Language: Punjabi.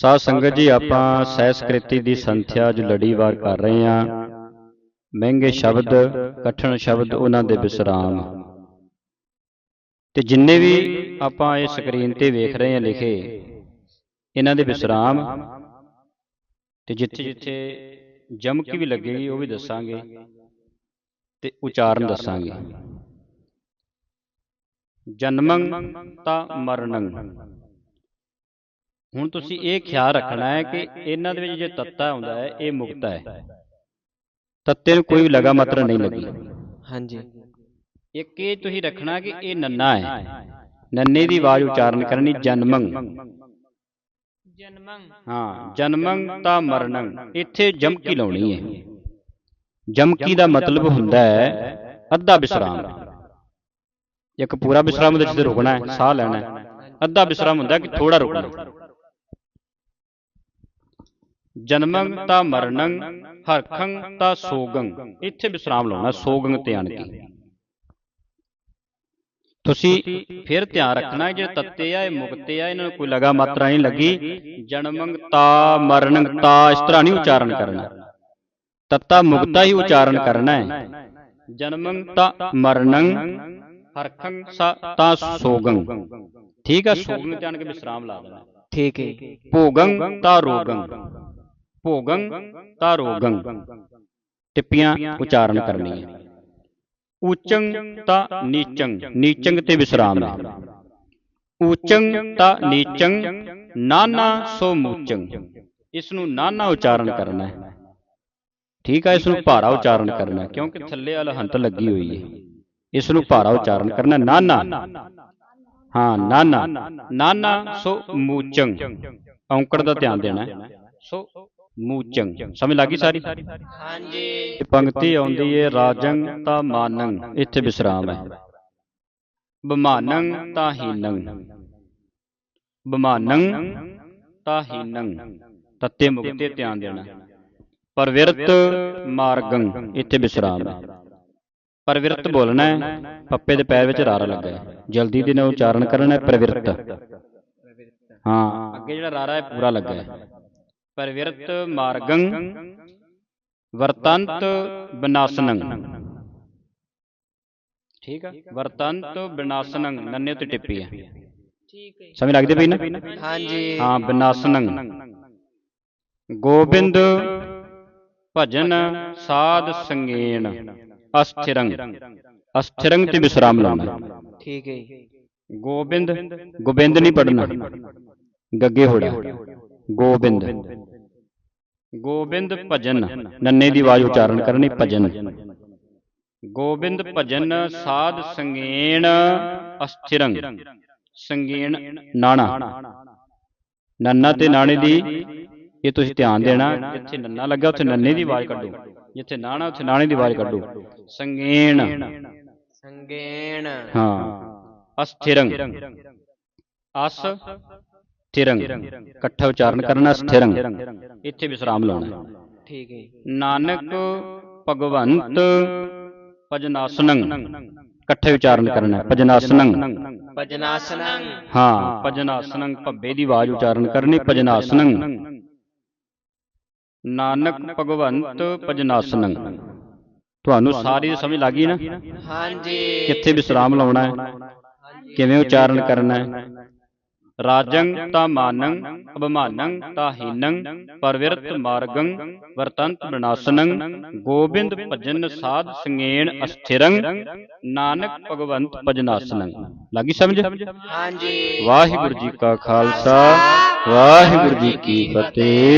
ਸਾਧ ਸੰਗਤ ਜੀ ਆਪਾਂ ਸਹਿਸਕ੍ਰਿਤੀ ਦੀ ਸੰਥਿਆ ਜੋ ਲੜੀਵਾਰ ਕਰ ਰਹੇ ਹਾਂ। ਮਹਿੰਗੇ ਸ਼ਬਦ ਕਠਿਨ ਸ਼ਬਦ ਉਹਨਾਂ ਦੇ ਵਿਸਰਾਮ। ਤੇ ਜਿੰਨੇ ਵੀ ਆਪਾਂ ਇਹ ਸਕਰੀਨ ਤੇ ਵੇਖ ਰਹੇ ਹਾਂ ਲਿਖੇ ਇਹਨਾਂ ਦੇ ਵਿਸਰਾਮ ਤੇ ਜਿੱਥੇ ਜਿੱਥੇ ਜਮਕ ਵੀ ਲੱਗੇਗੀ ਉਹ ਵੀ ਦੱਸਾਂਗੇ। ਤੇ ਉਚਾਰਨ ਦੱਸਾਂਗੇ। ਜਨਮੰ ਤਾਂ ਮਰਨੰ ਹੁਣ ਤੁਸੀਂ ਇਹ ਖਿਆਲ ਰੱਖਣਾ ਹੈ ਕਿ ਇਹਨਾਂ ਦੇ ਵਿੱਚ ਜੇ ਤੱਤਾ ਹੁੰਦਾ ਹੈ ਇਹ ਮੁਕਤਾ ਹੈ। ਤੱਤੇ ਨੂੰ ਕੋਈ ਲਗਾ ਮਾਤਰਾ ਨਹੀਂ ਲੱਗੀ ਹਾਂਜੀ। ਇੱਕ ਇਹ ਤੁਸੀਂ ਰੱਖਣਾ ਕਿ ਇਹ ਨੰਨਾ ਹੈ। ਨੰਨੇ ਦੀ ਆਵਾਜ਼ ਉਚਾਰਨ ਕਰਨੀ ਜਨਮੰ। ਜਨਮੰ। ਹਾਂ ਜਨਮੰ ਤਾਂ ਮਰਨੰ। ਇੱਥੇ ਜਮਕੀ ਲਾਉਣੀ ਹੈ। ਜਮਕੀ ਦਾ ਮਤਲਬ ਹੁੰਦਾ ਹੈ ਅੱਧਾ ਵਿਸਰਾਮ। ਇੱਕ ਪੂਰਾ ਵਿਸਰਾਮ ਦੇ ਜਿੱਥੇ ਰੁਕਣਾ ਹੈ ਸਾਹ ਲੈਣਾ ਹੈ। ਅੱਧਾ ਵਿਸਰਾਮ ਹੁੰਦਾ ਕਿ ਥੋੜਾ ਰੁਕਣਾ। ਜਨਮੰ ਤਾਂ ਮਰਨੰ ਹਰਖੰ ਤਾਂ ਸੋਗੰ। ਇੱਥੇ ਵਿਸਰਾਮ ਲਾਉਣਾ ਸੋਗੰ ਤੇ ਆਣ ਕੇ। ਤੁਸੀਂ ਫਿਰ ਧਿਆਨ ਰੱਖਣਾ ਜਿਹੜੇ ਤੱਤੇ ਆ ਇਹ ਮੁਕਤੇ ਆ ਇਹਨਾਂ ਨੂੰ ਕੋਈ ਲਗਾ ਮਾਤਰਾ ਨਹੀਂ ਲੱਗੀ। ਜਨਮੰ ਤਾ ਮਰਨੰ ਤਾ ਇਸ ਤਰ੍ਹਾਂ ਨਹੀਂ ਉਚਾਰਨ ਕਰਨਾ। ਤੱਤਾ ਮੁਕਤਾ ਹੀ ਉਚਾਰਨ ਕਰਨਾ ਹੈ। ਜਨਮੰ ਤਾ ਮਰਨੰ ਹਰਖੰ ਤਾ ਸੋਗੰ। ਠੀਕ ਆ? ਸੋਗੰ ਤੇ ਆਣ ਕੇ ਵਿਸਰਾਮ ਲਾ ਦੇਣਾ। ਠੀਕ ਹੈ ਭੋਗੰ ਤਾ ਰੋਗੰ। ਭੋਗੰ ਤਾ ਰੋਗੰ ਟਿੱਪੀਆਂ ਉਚਾਰਨ ਕਰਨੀਆਂ। ਊਚੰ ਤਾ ਨੀਚੰ ਨੀਚੰ ਤੇ ਵਿਸਰਾਮ। ਹੈ ਊਚੰ ਤਾ ਨੀਚੰ, ਨਾਨਾ ਸੋ ਮੂਚੰ। ਇਸ ਨੂੰ ਨਾਨਾ ਉਚਾਰਨ ਕਰਨਾ ਹੈ। ਠੀਕ ਹੈ ਇਸ ਨੂੰ ਭਾਰਾ ਉਚਾਰਨ ਕਰਨਾ ਕਿਉਂਕਿ ਥੱਲੇ ਵਾਲਾ ਹੰਤ ਲੱਗੀ ਹੋਈ ਹੈ। ਇਸ ਨੂੰ ਭਾਰਾ ਉਚਾਰਨ ਕਰਨਾ ਨਾਨਾ। ਹਾਂ, ਨਾਨਾ। ਨਾਨਾ ਸੋ ਮੂਚੰ। ਔਂਕੜ ਦਾ ਧਿਆਨ ਦੇਣਾ ਸੋ ਮੂਚੰ ਸਮਝ ਲੱਗੀ ਸਾਰੀ? ਹਾਂਜੀ। ਇਹ ਪੰਕਤੀ ਆਉਂਦੀ ਹੈ ਰਾਜੰ ਤਾਂ ਮਾਨੰ ਇੱਥੇ ਵਿਸਰਾਮ ਹੈ। ਬਮਾਨੰ ਤਾਂ ਹੀਨੰ। ਬਮਾਨੰ ਤਾਂ ਹੀਨੰ ਤੱਤੇ ਮੁਕਤੇ ਧਿਆਨ ਦੇਣਾ। ਪਰਵਿਰਤ ਮਾਰਗੰ ਇੱਥੇ ਵਿਸਰਾਮ ਹੈ। ਪਰਵਿਰਤ ਬੋਲਣਾ ਹੈ ਪੱਪੇ ਦੇ ਪੈਰ ਵਿੱਚ ਰਾਰਾ ਲੱਗਾ ਹੈ ਜਲਦੀ ਦੇ ਨਾਲ ਉਚਾਰਨ ਕਰਨਾ ਹੈ ਪਰਵਿਰਤ ਹਾਂ। ਅੱਗੇ ਜਿਹੜਾ ਰਾਰਾ ਹੈ ਪੂਰਾ ਲੱਗਾ ਹੈ ਪਰਵਿਰਤ ਮਾਰਗੰ ਵਰਤੰਤ ਬਿਨਾਸਨੰ। ਠੀਕ ਆ? ਵਰਤੰਤ ਬਿਨਾਸਨੰ ਨੰਨੇ ਤੇ ਟਿੱਪੀ ਹੈ ਠੀਕ ਹੈ ਸਮਝ ਲੱਗਦੀ ਪਈ ਨਾ? ਹਾਂਜੀ। ਹਾਂ ਬਿਨਾਸਨੰ। ਗੋਬਿੰਦ ਭਜਨ ਸਾਧ ਸੰਗੇਣ ਅਸਥਿਰੰ ਅਸਥਿਰੰ ਤੇ ਵਿਸਰਾਮ ਲਾਉਣਾ ਠੀਕ ਹੈ ਗੋਬਿੰਦ ਗੋਬਿੰਦ ਨਹੀਂ ਪੜਨਾ ਗੱਗੇ ਹੋੜਾ। ਗੋਬਿੰਦ। ਗੋਬਿੰਦ ਭਜਨ। ਨੰਨੇ ਦੀ ਆਵਾਜ਼ ਉਚਾਰਨ ਕਰਨੀ ਭਜਨ। ਗੋਬਿੰਦ ਭਜਨ ਸਾਧ ਸੰਗੇਣ ਅਸਥਿਰੰ ਸੰਗੇਣ ਨਾਣਾ। ਨੰਨਾ ਤੇ ਨਾਣੇ ਦੀ ਇਹ ਤੁਸੀਂ ਧਿਆਨ ਦੇਣਾ ਜਿੱਥੇ ਨੰਨਾ ਲੱਗਾ ਉੱਥੇ ਨੰਨੇ ਦੀ ਆਵਾਜ਼ ਕੱਢੋ। ਜਿੱਥੇ ਨਾਣਾ ਉੱਥੇ ਨਾਣੇ ਦੀ ਆਵਾਜ਼ ਕੱਢੋ। ਸੰਗੇਣ। ਸੰਗੇਣ। ਹਾਂ। ਅਸਥਿਰੰ ਅਸ ਥਿਰੰ ਇਕੱਠਾ ਉਚਾਰਨ ਕਰਨਾ ਸਥਿਰੰ ਇੱਥੇ ਵਿਸਰਾਮ ਲਾਉਣਾ ਠੀਕ ਹੈ ਨਾਨਕ ਭਗਵੰਤ ਭਜਨਾਸਨੰ ਇਕੱਠੇ ਉਚਾਰਨ ਕਰਨਾ ਭਜਨਾਸਨੰ ਭਜਨਾਸਨੰ ਹਾਂ। ਭਜਨਾਸਨੰ ਭੱਬੇ ਦੀ ਆਵਾਜ਼ ਉਚਾਰਨ ਕਰਨੀ ਭਜਨਾਸਨੰ ਨਾਨਕ ਭਗਵੰਤ ਭਜਨਾਸਨੰ ਤੁਹਾਨੂੰ ਸਾਰੀ ਸਮਝ ਲੱਗੀ ਨਾ? ਹਾਂਜੀ। ਕਿੱਥੇ ਵਿਸਰਾਮ ਲਾਉਣਾ ਹੈ? ਕਿਵੇਂ ਉਚਾਰਨ ਕਰਨਾ ਹੈ? ਰਾਜੰ ਤਾਂ ਮਾਨੰ ਅਬਮਾਨੰ ਤਾਂ ਹੀਨੰ ਪਰਵਿਰਤ ਮਾਰਗੰ ਵਰਤੰਤ ਬਿਨਾਸਨੰ ਗੋਬਿੰਦ ਭਜਨ ਸਾਧ ਸੰਗੇਣ ਅਸਥਿਰੰ ਨਾਨਕ ਭਗਵੰਤ ਭਜਨਾਸਨੰ। ਲੱਗੀ ਸਮਝ? ਹਾਂਜੀ। ਵਾਹਿਗੁਰੂ ਜੀ ਕਾ ਖਾਲਸਾ ਵਾਹਿਗੁਰੂ ਜੀ ਕੀ ਫਤਿਹ।